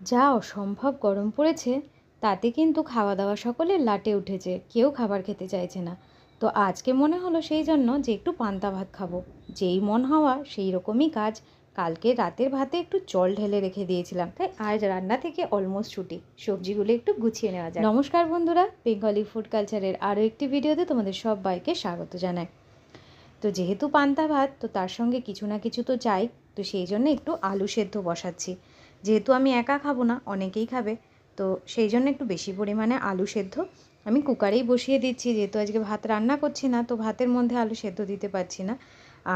যা অসম্ভব গরম পড়েছে, তাতে কিন্তু খাওয়া দাওয়া সকলে লাটে উঠেছে, কেউ খাবার খেতে চাইছে না। তো আজকে মনে হলো সেই জন্য যে একটু পান্তা ভাত খাব। যেই মন হওয়া সেই রকমই কাজ। কালকে রাতের ভাতে একটু জল ঢেলে রেখে দিয়েছিলাম, তাই আজ রান্না থেকে অলমোস্ট ছুটি। সবজিগুলো একটু গুছিয়ে নেওয়া যায় নমস্কার বন্ধুরা বেঙ্গলি ফুড কালচারের আরও একটি ভিডিওতে তোমাদের সবাইকে স্বাগত জানাই। তো যেহেতু পান্তা ভাত, তো তার সঙ্গে কিছু না কিছু তো চাই, তো সেই জন্য একটু আলু সেদ্ধ বসাচ্ছি। যেহেতু আমি একা খাব না, অনেকেই খাবে। তো সেই জন্য একটু বেশি পরিমাণে আলু সেদ্ধ। আমি কুকারেই বসিয়ে দিচ্ছি, যেহেতু আজকে ভাত রান্না করছি না, তো ভাতের মধ্যে আলু সেদ্ধ দিতে পারছি না।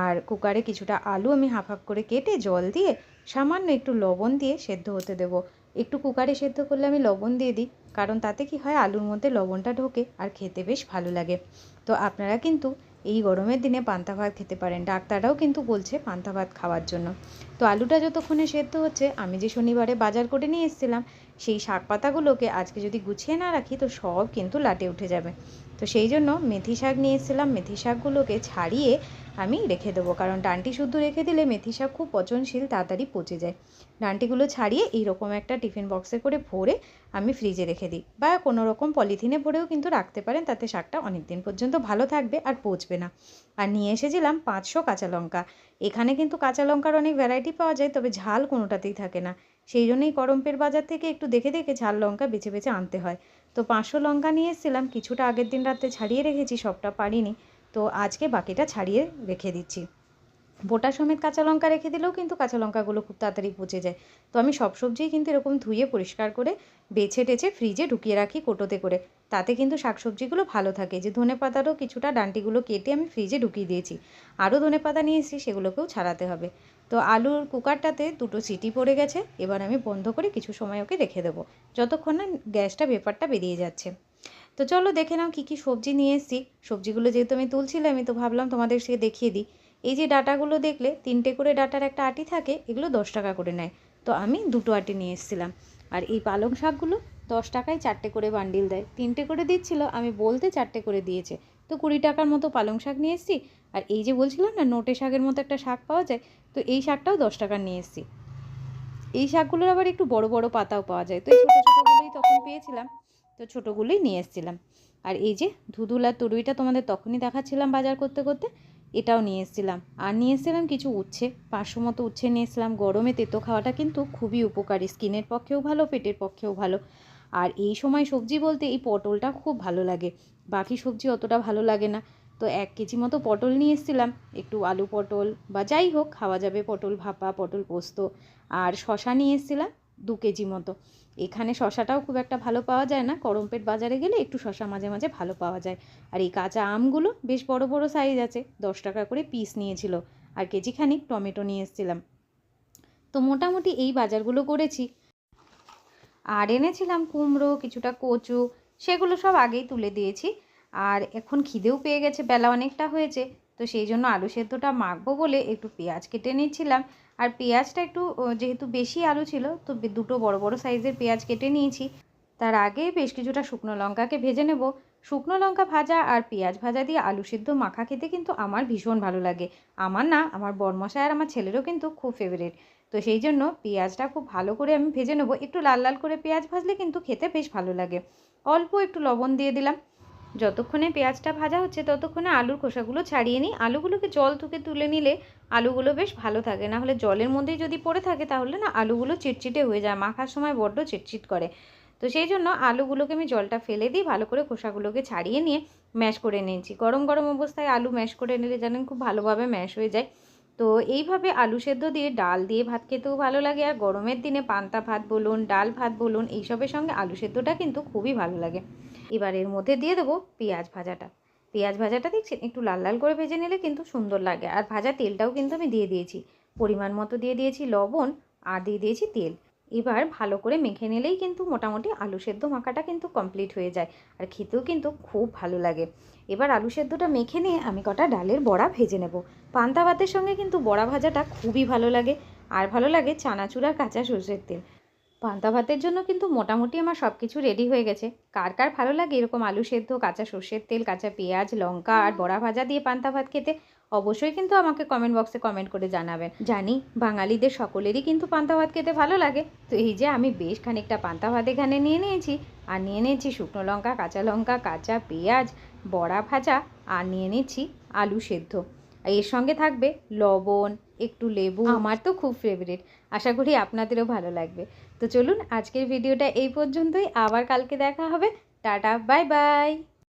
আর কুকারে কিছুটা আলু আমি হাফ হাফ করে কেটে জল দিয়ে সামান্য একটু লবণ দিয়ে সেদ্ধ হতে দেবো। একটু কুকারে সেদ্ধ করলে আমি লবণ দিয়ে দিই, কারণ তাতে কি হয়, আলুর মধ্যে লবণটা ঢোকে আর খেতে বেশ ভালো লাগে। তো আপনারা কিন্তু এই গরমের দিনে পান্তা ভাত খেতে পারেন। ডাক্তাররাও কিন্তু বলছে পান্তা ভাত খাওয়ার জন্য। তো আলুটা যতক্ষণে সেদ্ধ হচ্ছে, আমি যে শনিবারে বাজার করে নিয়ে এসেছিলাম, সেই শাক পাতাগুলোকে আজকে যদি গুছিয়ে না রাখি, তো সব কিন্তু লাটে উঠে যাবে। তো সেই জন্য মেথি শাক নিয়ে এসেছিলাম মেথি শাকগুলোকে ছাড়িয়ে আমি রেখে দেবো। কারণ ডানটি শুদ্ধ রেখে দিলে মেথি শাক খুব পচনশীল, তাড়াতাড়ি পচে যায়। ডানটিগুলো ছাড়িয়ে এইরকম একটা টিফিন বক্সে করে ভরে আমি ফ্রিজে রেখে দিই। বা কোনো রকম পলিথিনে ভরেও কিন্তু রাখতে পারেন, তাতে শাকটা অনেক দিন পর্যন্ত ভালো থাকবে আর পচবে না। আর নিয়ে এসেছিলাম পাঁচশো কাঁচা লঙ্কা। এখানে কিন্তু কাঁচা লঙ্কার অনেক ভ্যারাইটি পাওয়া যায়, তবে ঝাল কোনোটাতেই থাকে না। সেই জন্যই করম্পের বাজার থেকে একটু দেখে দেখে ঝাল লঙ্কা বেছে বেছে আনতে হয়। তো পাঁচশো লঙ্কা নিয়ে এসেছিলাম, কিছুটা আগের দিন রাতে ছাড়িয়ে রেখেছি, সবটা পারিনি। তো আজকে বাকিটা ছাড়িয়ে রেখে দিচ্ছি। বোটা সমেত কাঁচা লঙ্কা রেখে দিলেও কিন্তু কাঁচা লঙ্কাগুলো খুব তাড়াতাড়ি পচে যায়। তো আমি সব সবজিই কিন্তু এরকম ধুয়ে পরিষ্কার করে বেছে টেছে ফ্রিজে ঢুকিয়ে রাখি কোটোতে করে। তাতে কিন্তু শাকসবজিগুলো ভালো থাকে। যে ধনে পাতারও কিছুটা ডান্টিগুলো কেটে আমি ফ্রিজে ঢুকিয়ে দিয়েছি। আরও ধনে পাতা নিয়ে এসেছি, সেগুলোকেও ছাড়াতে হবে। তো আলুর কুকারটাতে দুটো সিটি পড়ে গেছে। এবার আমি বন্ধ করে কিছু সময় ওকে রেখে দেবো। যতক্ষণ না গ্যাসটা ব্যাপারটা বেরিয়ে যাচ্ছে। তো চলো দেখে নাও কী কী সবজি নিয়ে এসেছি। সবজিগুলো যেহেতু আমি তুলছিলামই, তো ভাবলাম তোমাদের সে দেখিয়ে দিই। এই যে ডাটাগুলো দেখলে তিনটে করে ডাটার একটা আটি থাকে, এগুলো দশ টাকা করে নেয়। তো আমি দুটো আটি নিয়ে এসেছিলাম। আর এই পালং শাকগুলো দশ টাকায় চারটে করে বান্ডিল দেয়। তিনটে করে দিচ্ছিল, আমি বলতে চারটে করে দিয়েছে। তো কুড়ি টাকার মতো পালং শাক নিয়ে এসেছি। আর এই যে বলছিলাম না, নোটে শাকের মতো একটা শাক পাওয়া যায়, তো এই শাকটাও দশ টাকার নিয়ে এসেছি। এই শাকগুলোর আবার একটু বড় বড় পাতাও পাওয়া যায়। তো এই ছোটো ছোটোগুলোই তখন পেয়েছিলাম, তো ছোটোগুলোই নিয়ে এসেছিলাম। আর এই যে ধুধুল আর তরুইটা তোমাদের তখনই দেখাচ্ছিলাম বাজার করতে করতে এটাও নিয়ে এসেছিলাম। আর নিয়ে এসেছিলাম কিছু উচ্ছে। পাঁচশো মতো উচ্ছে নিয়ে এসেছিলাম। গরমে তেতো খাওয়াটা কিন্তু খুবই উপকারী। স্কিনের পক্ষেও ভালো, পেটের পক্ষেও ভালো। আর এই সময় সবজি বলতে এই পটলটা খুব ভালো লাগে। বাকি সবজি অতটা ভালো লাগে না। তো এক কেজি মতো পটল নিয়ে এসেছিলাম। একটু আলু পটল বা যাই হোক, খাওয়া যাবে পটল ভাপা, পটল পোস্ত। আর শশা নিয়ে এসেছিলাম। দু কেজি মতো। এখানে শশাটাও খুব একটা ভালো পাওয়া যায় না। করমপেট বাজারে গেলে একটু শশা মাঝে মাঝে ভালো পাওয়া যায়। আর এই কাঁচা আমগুলো বেশ বড় বড় সাইজ আছে। দশ টাকা করে পিস নিয়েছিল। আর কেজি খানিক টমেটো নিয়ে এসেছিলাম। তো মোটামুটি এই বাজারগুলো করেছি। আর এনেছিলাম কুমড়ো, কিছুটা কচু, সেগুলো সব আগেই তুলে দিয়েছি। আর এখন খিদেও পেয়ে গেছে, বেলা অনেকটা হয়েছে। তো সেই জন্য আলু সেদ্ধটা মাখবো বলে একটু পেঁয়াজ কেটে নিচ্ছিলাম। আর পেঁয়াজটা একটু যেহেতু বেশি আলু ছিল, তো দুটো বড় বড় সাইজের পেঁয়াজ কেটে নিয়েছি। তার আগে বেশ কিছুটা শুকনো লঙ্কাকে ভেজে নেব। শুকনো লঙ্কা ভাজা আর পেঁয়াজ ভাজা দিয়ে আলু সিদ্ধ মাখা খেতে কিন্তু আমার ভীষণ ভালো লাগে। আমার না, আমার বরমশাই আর আমার ছেলেরও কিন্তু খুব ফেভারিট তো সেই জন্য পেঁয়াজটা খুব ভালো করে আমি ভেজে নেব। একটু লাল লাল করে পেঁয়াজ ভাজলে কিন্তু খেতে বেশ ভালো লাগে। অল্প একটু লবণ দিয়ে দিলাম। যতক্ষণে পেঁয়াজটা ভাজা হচ্ছে ততক্ষণে আলুর খোসাগুলো ছাড়িয়ে নিই। আলুগুলোকে জল থেকে তুলে নিলে আলুগুলো বেশ ভালো থাকে। না হলে জলের মধ্যেই যদি পড়ে থাকে তাহলে না আলুগুলো চিটচিটে হয়ে যায়, মাখার সময় বড্ড চিটচিট করে। তো সেই জন্য আলুগুলোকে আমি জলটা ফেলে দিই, ভালো করে খোসাগুলোকে ছাড়িয়ে নিয়ে ম্যাশ করে নিয়েছি। গরম গরম অবস্থায় আলু ম্যাশ করে নিলে জানেন খুব ভালোভাবে ম্যাশ হয়ে যায়। তো এইভাবে আলু সেদ্ধ দিয়ে ডাল দিয়ে ভাত খেতেও ভালো লাগে। আর গরমের দিনে পান্তা ভাত বলুন, ডাল ভাত বলুন, এইসবের সঙ্গে আলু সেদ্ধটা কিন্তু খুবই ভালো লাগে। এবার এর মধ্যে দিয়ে দেবো পেঁয়াজ ভাজাটা। পেঁয়াজ ভাজাটা দেখছেন? একটু লাল লাল করে ভেজে নিলে কিন্তু সুন্দর লাগে। আর ভাজা তেলটাও কিন্তু আমি দিয়ে দিয়েছি। পরিমাণ মতো দিয়ে দিয়েছি লবণ আর দিয়ে দিয়েছি তেল। এবার ভালো করে মেখে নিলেই কিন্তু মোটামুটি আলু সেদ্ধ মাখাটা কিন্তু কমপ্লিট হয়ে যায়। আর খেতেও কিন্তু খুব ভালো লাগে। এবার আলু সেদ্ধটা মেখে নিয়ে আমি কটা ডালের বড়া ভেজে নেব। পান্তা ভাতের সঙ্গে কিন্তু বড়া ভাজাটা খুবই ভালো লাগে। আর ভালো লাগে চানাচুর কাঁচা সর্ষের তেল। পান্তা ভাতের জন্য কিন্তু মোটামুটি আমার সব কিছু রেডি হয়ে গেছে। কার কার ভালো লাগে এরকম আলু সেদ্ধ, কাঁচা সর্ষের তেল, কাঁচা পেঁয়াজ, লঙ্কা আর বড়া ভাজা দিয়ে পান্তা ভাত খেতে অবশ্যই কিন্তু আমাকে কমেন্ট বক্সে কমেন্ট করে জানাবেন। জানি বাঙালিদের সকলেরই কিন্তু পান্তা ভাত খেতে ভালো লাগে। তো এই যে আমি বেশ খানিকটা পান্তা ভাত এখানে নিয়ে নিয়েছি আর নিয়ে নিয়েছি শুকনো লঙ্কা, কাঁচা লঙ্কা, কাঁচা পেঁয়াজ, বড়া ভাজা আর নিয়ে নিচ্ছি আলু সেদ্ধ। এর সঙ্গে থাকবে লবণ, একটু লেবু, আমার তো খুব ফেভারিট আশা করি আপনাদেরও ভালো লাগবে। তো চলুন আজকের ভিডিওটা এই পর্যন্তই। আবার কালকে দেখা হবে। Tata bye bye.